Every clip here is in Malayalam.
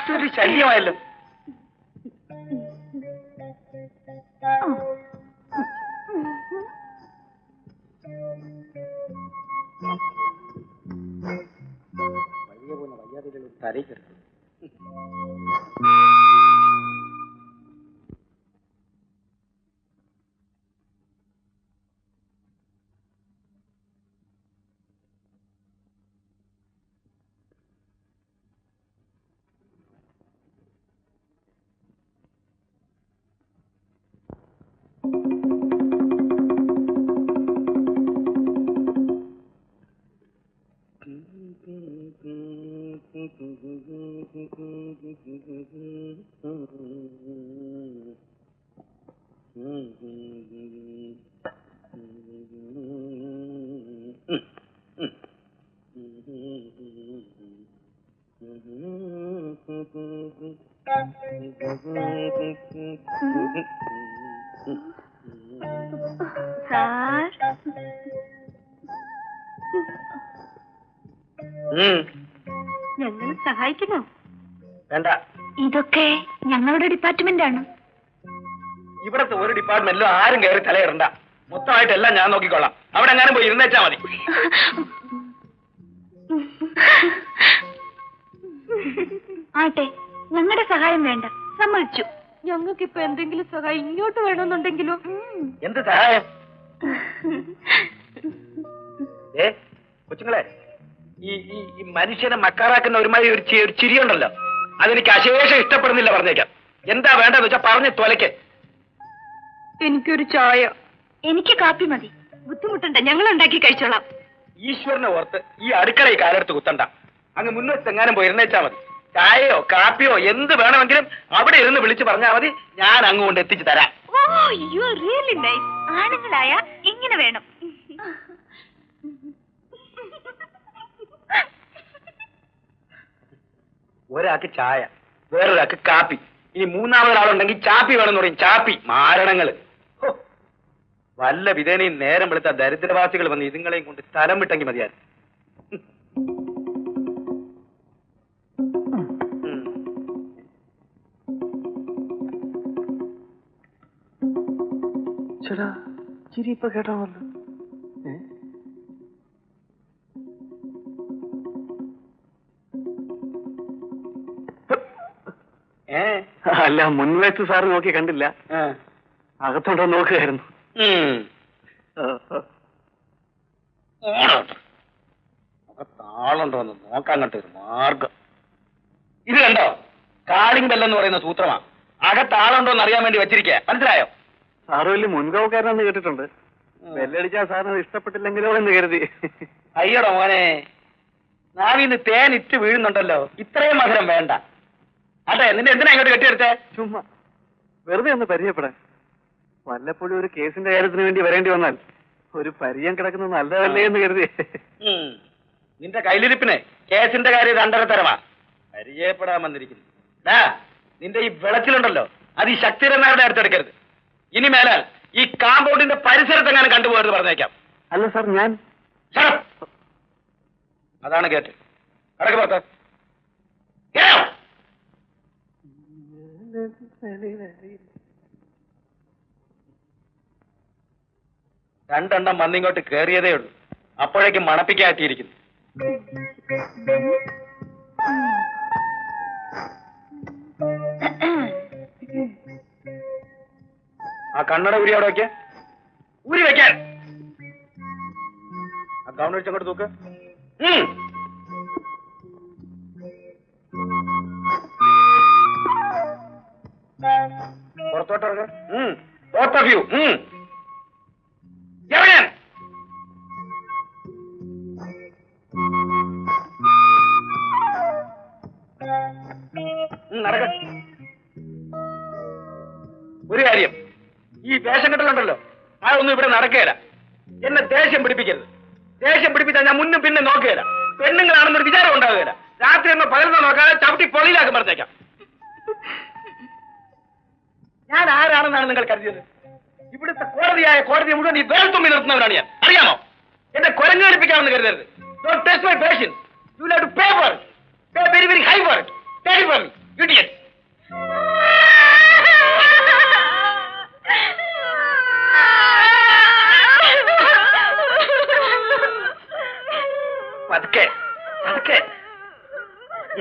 ഇതൊരു ശല്യമായല്ലോ. തലയിൽ കിടക്കും സാർ ഞങ്ങൾ സഹായിക്കണോ? വേണ്ട. ഇതൊക്കെ ഞങ്ങളുടെ ഡിപ്പാർട്ട്മെന്റ് ആണ് ഇവിടത്തെ ഒരു ഡിപ്പാർട്ട്മെന്റിലും ആരും കയറി തലയിടണ്ട. മൊത്തമായിട്ട് എല്ലാം ഞാൻ നോക്കിക്കൊള്ളാം അവിടെ എങ്ങാനും പോയി ഇരുന്നേച്ചാ മതി. ആട്ടെ ഞങ്ങളുടെ സഹായം വേണ്ട. സമ്മതിച്ചു. ഞങ്ങൾക്ക് ഇപ്പൊ എന്തെങ്കിലും സഹായം ഇങ്ങോട്ട് വേണമെന്നുണ്ടെങ്കിലോ? എന്ത് സഹായം? ഏ കൊച്ചുങ്ങളെ ഈ മനുഷ്യനെ മക്കാറാക്കുന്ന ഒരുമാതിരി ഒരു ചിരിയുണ്ടല്ലോ. അതെനിക്ക് അശേഷം ഇഷ്ടപ്പെടുന്നില്ല പറഞ്ഞേക്കാം. എന്താ വേണ്ടെന്ന് വെച്ചാ പറഞ്ഞു തൊലയ്ക്ക്. എനിക്കൊരു ചായ. എനിക്ക് കാപ്പി മതി. ബുദ്ധിമുട്ടുണ്ട് ഞങ്ങൾ ഉണ്ടാക്കി കഴിച്ചോളാം. ഈശ്വരനെ ഓർത്ത് ഈ അടുക്കളയിൽ ഈ കാലെടുത്ത് കുത്തണ്ട. അങ്ങ് മുന്നോട്ട് എങ്ങാനും പോയി ഇരുന്നേച്ചാ മതി. ചായയോ കാപ്പിയോ എന്ത് വേണമെങ്കിലും അവിടെ ഇരുന്ന് വിളിച്ചു പറഞ്ഞാൽ മതി. ഞാൻ അങ്ങോട്ട് കൊണ്ട് എത്തിച്ചു തരാം. Oh you are really nice ആണുങ്ങളായ ഇങ്ങനെ വേണം? ഒരാൾക്ക് ചായ വേറൊരാൾക്ക് കാപ്പി. ഇനി മൂന്നാമതൊരാളുണ്ടെങ്കിൽ ചാപ്പി വേണമെന്ന് പറയും. ചാപ്പി മാരണങ്ങൾ വല്ല വിധേനയും നേരം വെളുത്ത ദരിദ്രവാസികൾ വന്ന് ഇതുങ്ങളെയും കൊണ്ട് സ്ഥലം വിട്ടെങ്കിൽ മതിയായിരുന്നു. ചിരി ഇപ്പൊ കേട്ടാണല്ലോ അല്ല മുൻവശത്ത് സാർ നോക്കി കണ്ടില്ല. അകത്തോണ്ടോ നോക്കുകയായിരുന്നു ഉം. ആ, ആ. ഓടോട്ട്. നോക്കാൻ കണ്ട ഒരു മാർഗം. ഇത് കണ്ടോ? കാളിംഗ് ബെല്ലെന്ന് പറയുന്ന സൂത്രമാ. അകത്താളുണ്ടോന്ന് അറിയാൻ വേണ്ടി വെച്ചിരിക്കുക മനസ്സിലായോ? സാറ് വലിയ മുൻകവക്കാരനാന്ന് കേട്ടിട്ടുണ്ട്. ബെല്ലടിച്ചാൽ സാറിന് ഇഷ്ടപ്പെട്ടില്ലെങ്കിലോ എന്ന് കരുതി. അയ്യടോ മോനെ. നാവിന്ന് തേൻ ഇറ്റ് വീഴുന്നുണ്ടല്ലോ. ഇത്രയും മധുരം വേണ്ട. അതെ നിന്നെ എന്തിനാ ഇങ്ങോട്ട് കെട്ടിയെടുത്തേ? ചുമ്മാ. വെറുതെ ഒന്ന് പരിചയപ്പെടാൻ. വല്ലപ്പോഴും ഒരു കേസിന്റെ കാര്യത്തിന് വേണ്ടി വരേണ്ടി വന്നാൽ ഒരു പരിചയം കിടക്കുന്നത് നല്ലതല്ലേ എന്ന് കരുതി. നിന്റെ കയ്യിലിരിപ്പിനെ കേസിന്റെ കാര്യം രണ്ടര തരമാ പരിചയപ്പെടാൻ വന്നിരിക്കുന്നു. നിന്റെ ഈ വിളച്ചിലുണ്ടല്ലോ അത് ഈ ശക്തിരന്മാരുടെ അടുത്തെടുക്കരുത് ഇനി മേലാൽ ഈ കാമ്പൗണ്ടിന്റെ പരിസരത്തെങ്ങാനും കണ്ടുപോകരുത് പറഞ്ഞേക്കാം. അല്ല സാർ ഞാൻ അതാണ് കേട്ട് കടക്ക് പുറത്ത്. രണ്ടെണ്ണം വന്നിങ്ങോട്ട് കേറിയതേ ഉള്ളൂ. അപ്പോഴേക്കും മണപ്പിക്കാറ്റിയിരിക്കുന്നു. ആ കണ്ണട ഉരി അവിടെ വെക്കാൻ ഉരി വെക്കാൻ. ആ ഗൗൺ വെച്ചങ്ങോട്ട് തൂക്ക്. ഒരു കാര്യം. ഈ വേഷം കെട്ടലുണ്ടല്ലോ ഒന്നും ഇവിടെ നടക്കുകയില്ല എന്നെ ദേഷ്യം പിടിപ്പിക്കരുത്. ദേഷ്യം പിടിപ്പിച്ചാൽ ഞാൻ മുന്നും പിന്നെ നോക്കുകയില്ല പെണ്ണുങ്ങളാണെന്നൊരു വിചാരം ഉണ്ടാവുകയില്ല ആണെന്നാണ് നിങ്ങൾ കരുതിയത്. ഇവിടുത്തെ കോടതിയായ കോടതി മുഴുവൻ ഈ വേൽ തുമ്പി നിർത്തുന്നവരാണ് ഞാൻ. അറിയാമോ? എന്റെ കുരങ്ങ് കളിപ്പിക്കാമെന്ന് കരുതരുത്. Don't my you to pay very very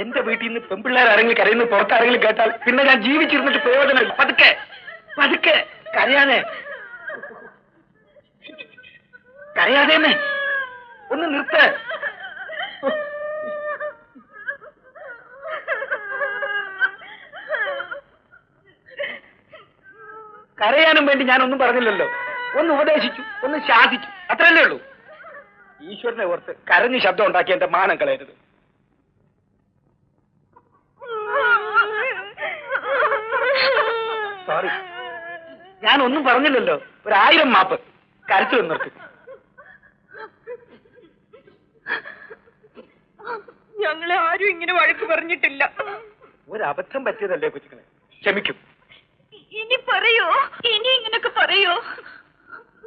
എന്റെ വീട്ടിൽ നിന്ന് പെമ്പിള്ളേർ ആരെങ്കിലും കരയുന്നു പുറത്താരെങ്കിലും കേട്ടാൽ പിന്നെ ഞാൻ ജീവിച്ചിരുന്നിട്ട് പ്രയോജനമില്ല. പതുക്കെ. കരയാതെ കരയാതെ ഒന്ന് നിർത്ത്. കരയാനും വേണ്ടി ഞാനൊന്നും പറഞ്ഞില്ലല്ലോ. ഒന്ന് ഉപദേശിച്ചു ഒന്ന് ശാസിച്ചു. അത്രയല്ലേ ഉള്ളൂ. ഈശ്വരനെ ഓർത്ത് കരഞ്ഞ് ശബ്ദം ഉണ്ടാക്കി എന്റെ മാനം കളയരുത്. സോറി ഞാൻ ഒന്നും പറഞ്ഞില്ലല്ലോ. ഒരു ഒരായിരം മാപ്പ് കരച്ചു നിർത്തി ഞങ്ങളെ ആരും ഇങ്ങനെ വഴക്ക് പറഞ്ഞിട്ടില്ല. ഒരബദ്ധം പറ്റിയതല്ലേ കൊച്ചുങ്ങളെ? ക്ഷമിക്കും. ഇനി പറയോ. ഇനി ഇങ്ങനൊക്കെ പറയോ.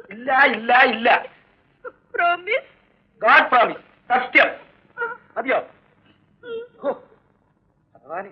ഇല്ല ഇല്ല ഇല്ല. പ്രോമിസ് ഗോഡ് പ്രോമിസ് സത്യം. മതിയോ? ഭഗവാനേ ഭഗവാനെ.